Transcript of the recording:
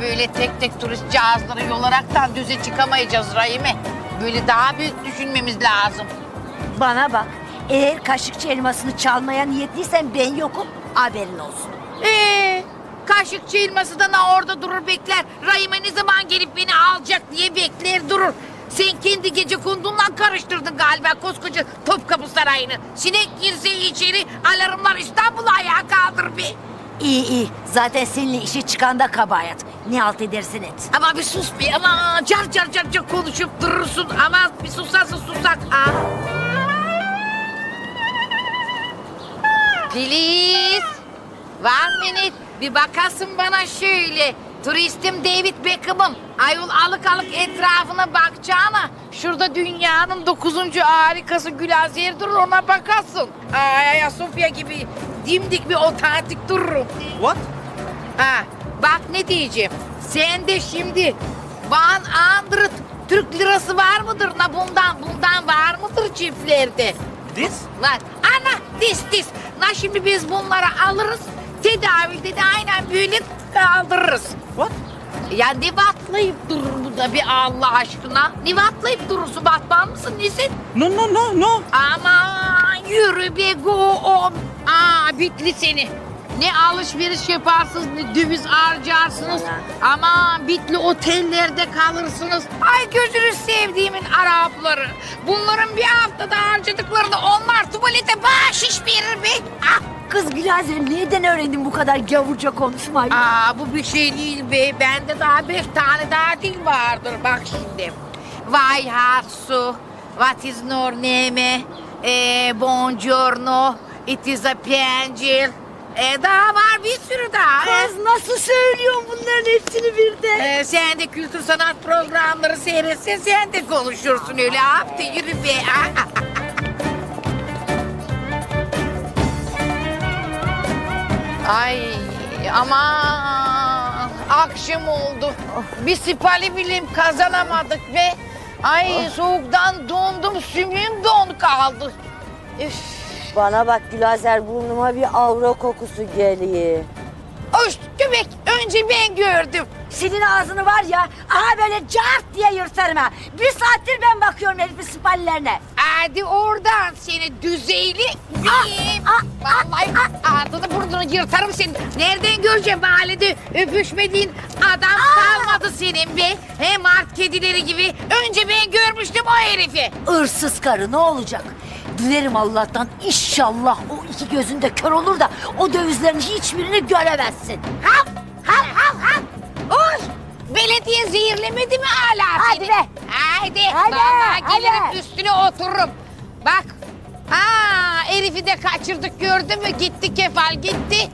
böyle tek tek turist cihazları yolaraktan düze çıkamayacağız Rahime. Böyle daha büyük düşünmemiz lazım. Bana bak. Eğer kaşıkçı elmasını çalmaya niyetliysen ben yokum. Haberin olsun. Ee, kaşıkçı ilması da na orada durur bekler. Rahime ne zaman gelip beni alacak diye bekler durur. Sen kendi gece kondundan karıştırdın galiba koskoca Topkapı Sarayı'nı. Sinek girse içeri alarmlar İstanbul'u ayağa kaldır bir. İyi iyi. Zaten seninle işe çıkan da kabahat. Ne halt edersin et. Ama bir sus bir ama car car car car konuşup durursun. Ama bir susarsa susak. Ha. Please. One minute. Bir bakasın bana şöyle. Turistim David Beckham'ım. Ayol alık alık etrafına bakacağına. Şurada dünyanın dokuzuncu harikası Gülaziyer durur ona bakasın. Ay Ayasofya gibi dimdik bir otantik dururum. What? Ha, bak ne diyeceğim. Sen de şimdi Van Andret Türk lirası var mıdır? Na bundan bundan var mıdır çiftlerde? This? Var. Ana dis dis. Na şimdi biz bunları alırız. Tedavide de aynen böyle kaldırırız. What? Ya ne batlayıp durur bu da bir Allah aşkına? Ne batlayıp durursun? Batman mısın nesin? No, no, no, no. Aman yürü be go on. Aa bitli seni. Ne alışveriş yaparsınız ne döviz harcarsınız. Aman bitli otellerde kalırsınız. Ay gözünü sevdiğimin Arapları. Bunların bir haftada harcadıklarını onlar tuvalete bahşiş verir be. Ah. Kız Gülazirim nereden öğrendin bu kadar gavurca konuşmayı? Aa bu bir şey değil be. Bende daha beş tane daha dil vardır. Bak şimdi. Vay hatsu. What is your name? Eh, buongiorno. It is a pencil. E, daha var bir sürü daha. Kız nasıl söylüyorsun bunların hepsini birden? E, sen de kültür sanat programları seyretsen sen de konuşursun öyle. Hapte yürü be. Ay aman akşam oldu. Bir sipali bilim kazanamadık ve ay soğuktan dondum sümüğüm don kaldı. Üf. Bana bak Gülazer burnuma bir avro kokusu geliyor. Hoş göbek önce ben gördüm. Senin ağzını var ya aha böyle cart diye yırtarım ha. Bir saattir ben bakıyorum herifin spallerine. Hadi oradan seni düzeyli miyim? ah, Vallahi ağzını burnunu yırtarım seni. Nereden göreceğim mahallede öpüşmediğin adam kalmadı senin be. He mart kedileri gibi. Önce ben görmüştüm o herifi. Hırsız karı ne olacak? Dilerim Allah'tan inşallah o iki gözünde kör olur da o dövizlerin hiçbirini göremezsin. Hav hav hav hav. Oy. Belediye zehirlemedi mi hala Hadi seni? be. Haydi. Hadi, Vallahi hadi. gelirim üstüne otururum. Bak. Aa, herifi de kaçırdık gördün mü? Gitti kefal gitti.